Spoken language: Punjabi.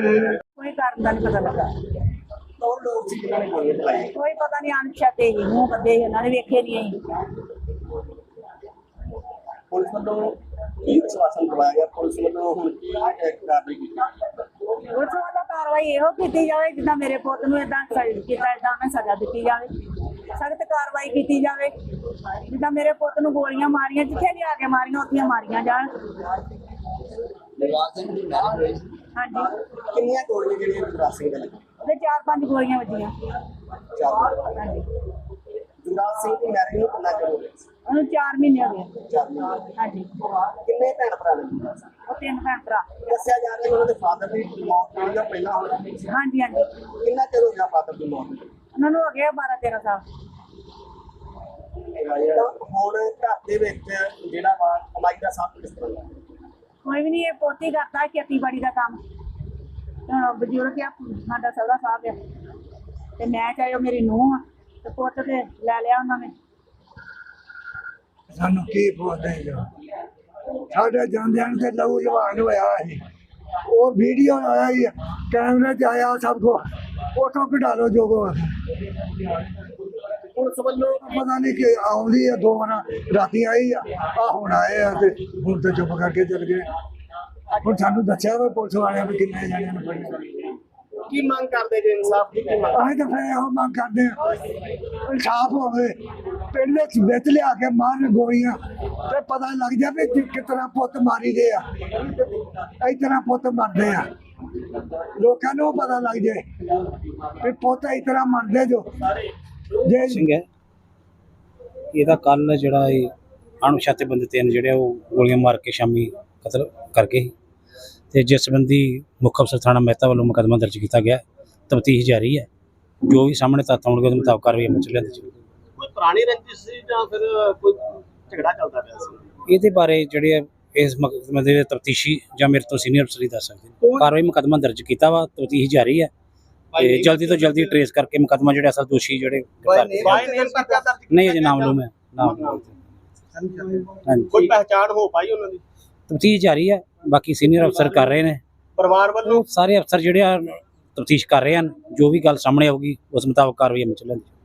ਕੋਈ ਕਾਰਨ ਦਾ ਨਹੀਂ ਪਤਾ ਲੱਗਾ। ਕੌਣ ਲੋਕ ਸੀ ਜਿਨ੍ਹਾਂ ਨੇ ਗੋਲੀਆਂ ਚਲਾਈਆਂ ਕੋਈ ਪਤਾ ਨਹੀਂ ਅਣਛਾਤੇ ਹੀ ਮੂੰਹ ਬੱਦੇ ਸੀ, ਉਹਨਾਂ ਨੇ ਵੇਖੇ ਨਹੀਂ ਅਸੀਂ। ਪੁਲਿਸ ਵੱਲੋਂ ਕੀ ਵਿਸ਼ਵਾਸਨ ਦਵਾਇਆ ਗਿਆ? ਪੁਲਿਸ ਵੱਲੋਂ ਹੁਣ ਕੀ ਕਾਰਵਾਈ ਕੀਤੀ ਉਸ ਵੱਲੋਂ ਕਾਰਵਾਈ ਇਹੋ ਕੀਤੀ ਜਾਵੇ ਜਿੱਦਾਂ ਮੇਰੇ ਪੁੱਤ ਨੂੰ ਇਦਾਂ ਕੀਤਾ ਇਦਾਂ ਉਹਨੇ ਸਜ਼ਾ ਦਿੱਤੀ ਜਾਵੇ। ਸਖਤ ਕਾਰਵਾਈ ਕੀਤੀ ਜਾਵੇ। ਜਿੱਦਾਂ ਮੇਰੇ ਪੁੱਤ ਨੂੰ ਗੋਲੀਆਂ ਮਾਰੀਆਂ ਜਿੱਥੇ ਵੀ ਆ ਕੇ ਮਾਰੀਆਂ ਉੱਥੇ ਮਾਰੀਆਂ ਜਾਣ। ਨਿਵਾਸ ਸਿੰਘ ਦੀ ਮੈਰਿਜ ਹੋਈ ਹਾਂਜੀ। ਕਿੰਨੀਆਂ ਗੋਲੀਆਂ ਜਿਹੜੀਆਂ ਗੁਰਦਾਸ ਸਿੰਘ ਦੇ ਲੱਗੀਆਂ ਉਹਦੇ ਚਾਰ ਪੰਜ ਗੋਲੀਆਂ ਵੱਜੀਆਂ। ਚਾਰ ਹਾਂਜੀ। ਗੁਰਦਾਸ ਸਿੰਘ ਦੀ ਮੈਰਿਜ ਨੂੰ ਕਿੰਨਾ ਚਿਰ ਹੋ ਗਿਆ ਸੀ? ਉਹਨੂੰ 4 ਮਹੀਨੇ ਹੋ ਗਏ। ਚਾਰ ਮਹੀਨੇ। ਹਾਂਜੀ। ਕਿੰਨੇ ਭੈਣ ਭਰਾ ਨੇ? ਗੁਰਦਾਸ ਸਿੰਘ? ਉਹ ਤਿੰਨ ਭੈਣ ਭਰਾ। ਦੱਸਿਆ ਜਾ ਰਿਹਾ ਕਿ ਉਹਨਾਂ ਦੇ ਫਾਦਰ ਦੀ ਮੌਤ ਹੋਈ ਜਾਂ ਪਹਿਲਾਂ ਹੋਈ ਹਾਂਜੀ ਹਾਂਜੀ। ਕਿੰਨਾ ਚਿਰ ਹੋ ਗਿਆ ਫਾਦਰ ਦੀ ਮੌਤ ਨੂੰ? ਉਹਨਾਂ ਨੂੰ ਹੋ ਗਿਆ 12 13 ਸਾਲ। ਤਾਂ ਹੁਣ ਘਰ ਦੇ ਵਿੱਚ ਜਿਹੜਾ ਵਾ ਕਮਾਈ ਦਾ ਸਾਧਨ ਕਿਸ ਤਰ੍ਹਾਂ ਦਾ ਕੋਈ ਵੀ ਨਹੀਂ ਇਹ ਪੋਤੀ ਕਰਦਾ ਖੇਤੀਬਾੜੀ ਦਾ ਕੰਮ। ਹੁਣ ਬਜ਼ੁਰਗ ਆ, ਸਾਡਾ ਸਹੁਰਾ ਸਾਹਿਬ ਆ। ਤੇ ਮੈਂ ਚਾਹੇ ਉਹ ਮੇਰੀ ਨੂੰਹ ਆ, ਤੇ ਪੁੱਤ ਤੇ ਲੈ ਲਿਆ ਉਹਨਾਂ ਨੇ। ਸਾਨੂੰ ਕੀ ਪੁੱਛਦੇ ਜੋ ਸਾਡੇ ਜਾਂਦਿਆਂ ਤੇ ਲਹੂ ਲਵਾਨ ਹੋਇਆ ਸੀ। ਉਹ ਵੀਡੀਓ ਆਇਆ ਹੀ ਕੈਮਰੇ 'ਚ ਆਇਆ ਸਭ ਕੋ ਫੋਟੋ ਕਢਾ ਲਓ ਜੋ ਕੋ ਪੁਲਿਸ ਵੱਲੋਂ ਪਤਾ ਨਹੀਂ ਕਿ ਆਉਂਦੀ ਆ ਦੋ ਵਾਰ ਰਾਤੀ ਆਈ ਆ ਆ ਹੁਣ ਆਏ ਆ ਤੇ ਹੁਣ ਤੇ ਚੁੱਪ ਕਰਕੇ ਚਲ ਗਏ। ਹੁਣ ਸਾਨੂੰ ਦੱਸਿਆ ਵਾ ਪੁਲਿਸ ਵਾਲਿਆਂ ਵੀ ਕਿੰਨੇ ਜਾਣਿਆਂ ਨੂੰ ਫੜਿਆ। ਕੀ ਮੰਗ ਕਰਦੇ ਜੇ ਇਨਸਾਫ ਦੀ ਕੀ ਮੰਗ? ਅਸੀਂ ਤਾਂ ਫਿਰ ਇਹੋ ਮੰਗ ਕਰਦੇ ਆ ਇਨਸਾਫ ਹੋਵੇ ਪਿੰਡ ਵਿੱਚ ਵਿੱਚ ਲਿਆ ਕੇ ਮਾਰਨ ਗੋਲੀਆਂ ਤੇ ਪਤਾ ਲੱਗ ਜਾਵੇ ਕਿ ਤਰ੍ਹਾਂ ਪੁੱਤ ਮਾਰੀ ਦੇ ਆ। ਇਸ ਤਰ੍ਹਾਂ ਪੁੱਤ ਮਰਦੇ ਆ। ਲੋਕਾਂ ਨੂੰ ਪਤਾ ਲੱਗ ਜਾਏ ਵੀ ਪੁੱਤ ਇਸ ਤਰ੍ਹਾਂ ਮਰਦੇ ਜੋ। ਜੇ ਸਿੰਘ ਹੈ। ਇਹਦਾ ਕੱਲ ਜਿਹੜਾ ਇਹ ਅਣਪਛਾਤੇ ਬੰਦੇ ਤਿੰਨ ਜਿਹੜੇ ਉਹ ਗੋਲੀਆਂ ਮਾਰ ਕੇ ਸ਼ਾਮੀ ਕਤਲ ਕਰ ਗਏ ਸੀ। ਤੇ ਜਿਸ ਸੰਬੰਧੀ ਮੁੱਖ ਅਫਸਰ ਥਾਣਾ ਮਹਿਤਾ ਵੱਲੋਂ ਮੁਕੱਦਮਾ ਦਰਜ ਕੀਤਾ ਗਿਆ। ਤਫਤੀਸ਼ ਜਾਰੀ ਹੈ। ਜੋ ਵੀ ਸਾਹਮਣੇ ਤੱਥ ਆਉਣਗੇ ਉਹਦੇ ਮੁਤਾਬਕ ਕਾਰਵਾਈ ਅਮਲ ਚ ਲਿਆਂਦੀ ਜਾਊਗੀ। ਕੋਈ ਪੁਰਾਣੀ ਰੰਜਿਸ਼ ਸੀ ਜਾਂ ਫਿਰ ਕੋਈ ਝਗੜਾ ਚੱਲਦਾ ਪਿਆ ਸੀ? ਇਹਦੇ ਬਾਰੇ ਜਿਹੜੇ ਆ ਇਸ ਮੁਕੱਦਮੇ ਦੇ ਤਫਤੀਸ਼ੀ ਜਾਂ ਮੇਰੇ ਤੋਂ ਸੀਨੀਅਰ ਅਫਸਰ ਹੀ ਦੱਸ ਸਕਦੇ ਨੇ। ਕਾਰਵਾਈ ਮੁਕੱਦਮਾ ਦਰਜ ਕੀਤਾ ਵਾ ਤਫਤੀਸ਼ ਜਾਰੀ ਹੈ। ਤੇ ਜਲਦੀ ਤੋਂ ਜਲਦੀ ਟਰੇਸ ਕਰਕੇ ਮੁਕੱਦਮਾ ਜਿਹੜੇ ਅਸਲ ਦੋਸ਼ੀ ਜਿਹੜੇ ਨਹੀਂ ਅਜੇ ਨਾਮ ਲੂਮ ਹੈ ਨਾਮ ਕੋਈ ਪਹਿਚਾਣ ਹੋ ਪਾਈ ਉਹਨਾਂ ਦੀ? ਤਫਤੀਸ਼ ਜਾਰੀ ਹੈ ਬਾਕੀ ਸੀਨੀਅਰ ਅਫਸਰ ਕਰ ਰਹੇ ਨੇ। ਪਰਿਵਾਰ ਵੱਲੋਂ? ਸਾਰੇ ਅਫਸਰ ਜਿਹੜੇ ਆ ਤਫਤੀਸ਼ ਕਰ ਰਹੇ ਹਨ। ਜੋ ਵੀ ਗੱਲ ਸਾਹਮਣੇ ਆਊਗੀ ਉਸ ਮੁਤਾਬਕ ਕਾਰਵਾਈ ਅਮਲ ਚ ਲੈਂਦੇ